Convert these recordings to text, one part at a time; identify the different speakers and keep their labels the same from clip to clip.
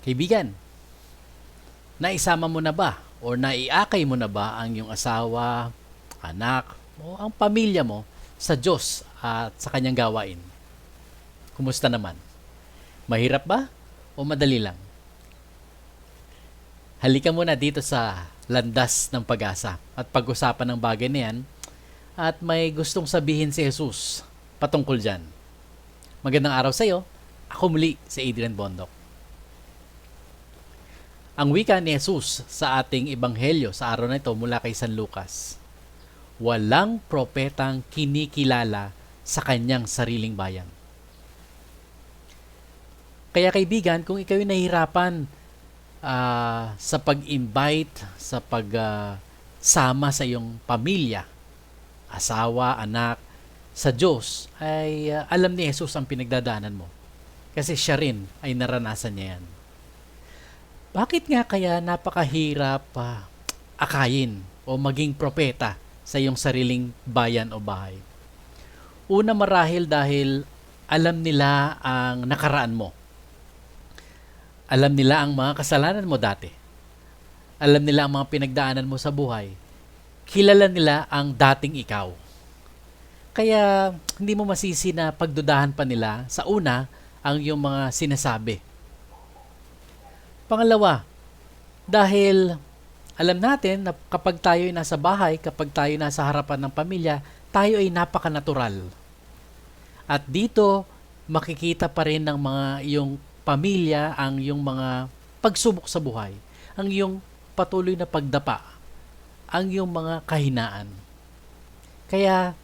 Speaker 1: Kaibigan, naisama mo na ba o naiakay mo na ba ang iyong asawa, anak, o ang pamilya mo sa Diyos at sa kanyang gawain? Kumusta naman? Mahirap ba o madali lang? Halika muna dito sa landas ng pag-asa at pag-usapan ng bagay na yan at may gustong sabihin si Jesus patungkol dyan. Magandang araw sa iyo. Ako muli si Adrian Bondok. Ang wika ni Jesus sa ating ebanghelyo sa araw na ito mula kay San Lucas. Walang propetang kinikilala sa kanyang sariling bayan. Kaya kaibigan, kung ikaw nahihirapan ah, sa pag-invite, sa pag-sama sa iyong pamilya, asawa, anak, sa Diyos, ay ah, alam ni Jesus ang pinagdadaanan mo. Kasi siya rin ay naranasan niya yan. Bakit nga kaya napakahirap pa akayin o maging propeta sa iyong sariling bayan o bahay? Una marahil dahil alam nila ang nakaraan mo. Alam nila ang mga kasalanan mo dati. Alam nila ang mga pinagdaanan mo sa buhay. Kilala nila ang dating ikaw. Kaya hindi mo masisi na pagdudahan pa nila sa una ang iyong mga sinasabi. Pangalawa, dahil alam natin na kapag tayo ay nasa bahay, kapag tayo nasa harapan ng pamilya, tayo ay napaka-natural. At dito, makikita pa rin ng mga iyong pamilya ang iyong mga pagsubok sa buhay, ang iyong patuloy na pagdapa, ang iyong mga kahinaan. Kaya,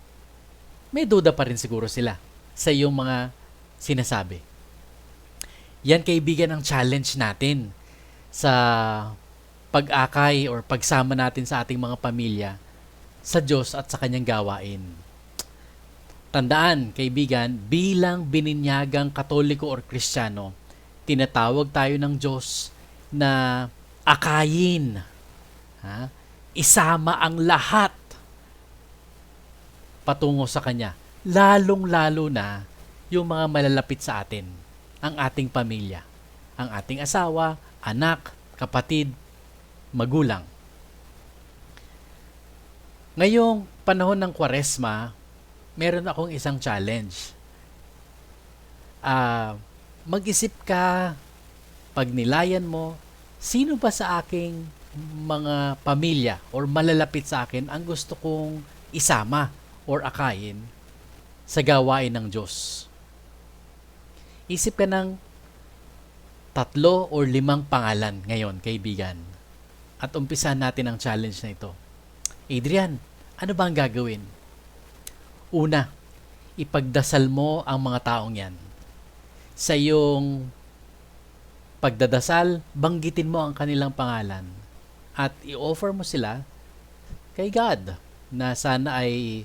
Speaker 1: may duda pa rin siguro sila sa iyong mga sinasabi. Yan kaibigan ang challenge natin sa pag-akay or pagsama natin sa ating mga pamilya sa Diyos at sa kanyang gawain. Tandaan, kaibigan, bilang bininyagang katoliko or kristyano, tinatawag tayo ng Diyos na akayin. Ha? Isama ang lahat patungo sa Kanya. Lalong-lalo na yung mga malalapit sa atin, ang ating pamilya, ang ating asawa, anak, kapatid, magulang. Ngayong panahon ng kwaresma, meron akong isang challenge. Ah, mag-isip ka, pag nilayan mo, sino ba sa aking mga pamilya or malalapit sa akin ang gusto kong isama or akayin sa gawain ng Diyos. Isip ka ng tatlo or limang pangalan ngayon, kaibigan. At umpisahan natin ang challenge na ito. Adrian, ano ba ang gagawin? Una, ipagdasal mo ang mga taong yan. Sa iyong pagdadasal, banggitin mo ang kanilang pangalan at i-offer mo sila kay God na sana ay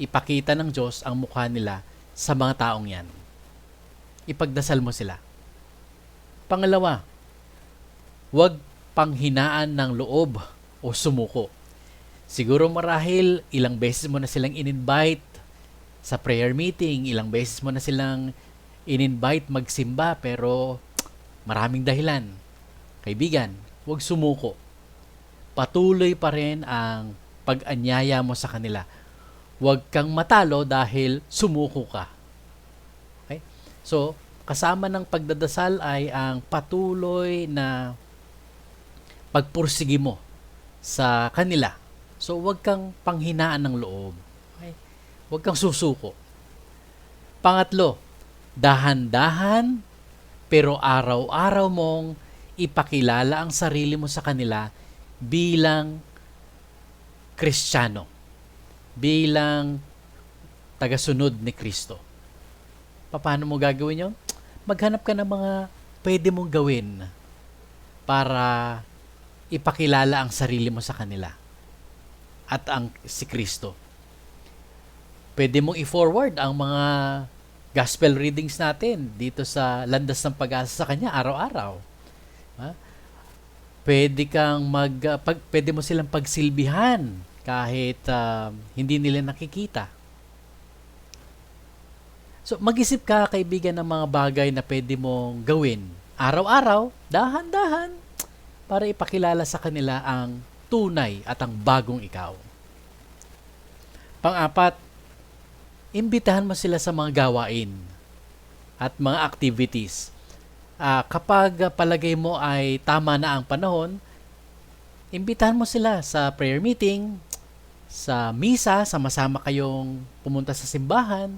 Speaker 1: ipakita ng Diyos ang mukha nila sa mga taong yan. Ipagdasal mo sila. Pangalawa, huwag panghinaan ng loob o sumuko. Siguro marahil ilang beses mo na silang in-invite sa prayer meeting, ilang beses mo na silang in-invite magsimba pero maraming dahilan. Kaibigan, huwag sumuko. Patuloy pa rin ang pag-anyaya mo sa kanila. Huwag kang matalo dahil sumuko ka. Okay? So, kasama ng pagdadasal ay ang patuloy na pagpursige mo sa kanila. So, huwag kang panghinaan ng loob. Okay? Huwag kang susuko. Pangatlo, dahan-dahan pero araw-araw mong ipakilala ang sarili mo sa kanila bilang Kristiyano, bilang tagasunod ni Kristo. Paano mo gagawin yun? Maghanap ka ng mga pwede mong gawin para ipakilala ang sarili mo sa kanila at ang si Kristo. Pwede mong i-forward ang mga gospel readings natin dito sa Landas ng Pag-asa sa kanya araw-araw. Ha? Pwede kang mag uh, pag, pwede mo silang pagsilbihan kahit uh, hindi nila nakikita. So mag-isip ka kaibigan ng mga bagay na pwede mong gawin araw-araw, dahan-dahan, para ipakilala sa kanila ang tunay at ang bagong ikaw. Pang-apat, imbitahan mo sila sa mga gawain at mga activities. Ah, kapag palagay mo ay tama na ang panahon, imbitahan mo sila sa prayer meeting, sa misa, sama-sama kayong pumunta sa simbahan.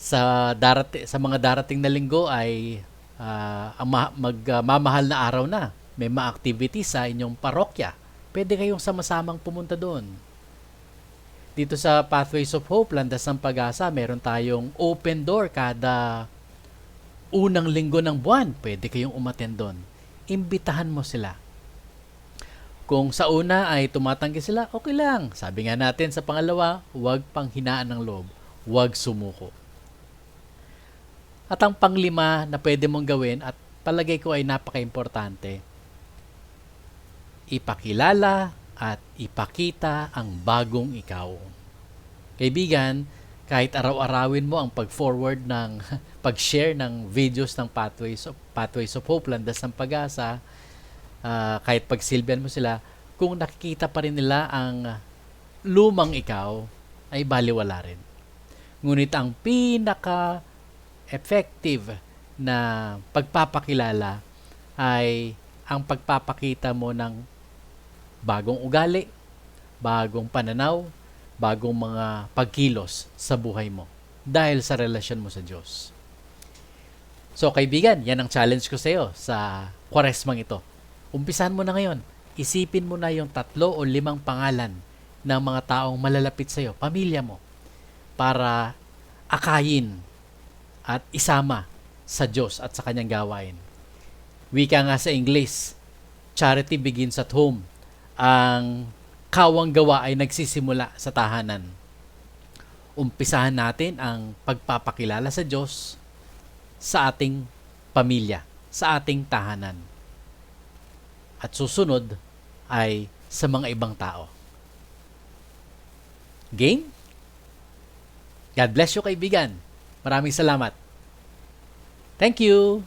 Speaker 1: Sa darati, sa mga darating na linggo ay ah, ang ma- magmamahal na araw na. May mga activities sa inyong parokya. Pwede kayong sama-samang pumunta doon. Dito sa Pathways of Hope, Landas ng Pag-asa, meron tayong open door kada unang linggo ng buwan. Pwede kayong umaten doon. Imbitahan mo sila. Kung sa una ay tumatanggi sila, okay lang. Sabi nga natin sa pangalawa, huwag pang hinaan ng loob. Huwag sumuko. At ang panglima na pwede mong gawin at palagay ko ay napaka-importante, ipakilala at ipakita ang bagong ikaw. Kaibigan, kahit araw-arawin mo ang pag-forward ng pag-share ng videos ng Pathways of, Pathways of Hope, Landas ng Pag-asa, ah, kahit pagsilbihan mo sila, kung nakikita pa rin nila ang lumang ikaw, ay baliwala rin. Ngunit ang pinaka effective na pagpapakilala ay ang pagpapakita mo ng bagong ugali, bagong pananaw, bagong mga pagkilos sa buhay mo dahil sa relasyon mo sa Diyos. So kaibigan, yan ang challenge ko sa iyo sa kwaresmang ito. Umpisahan mo na ngayon. Isipin mo na yung tatlo o limang pangalan ng mga taong malalapit sa iyo, pamilya mo, para akayin at isama sa Diyos at sa kanyang gawain. Wika nga sa English, charity begins at home. Ang kawang gawa ay nagsisimula sa tahanan. Umpisahan natin ang pagpapakilala sa Diyos sa ating pamilya, sa ating tahanan. At susunod ay sa mga ibang tao. Game? God bless you kaibigan. Maraming salamat. Thank you.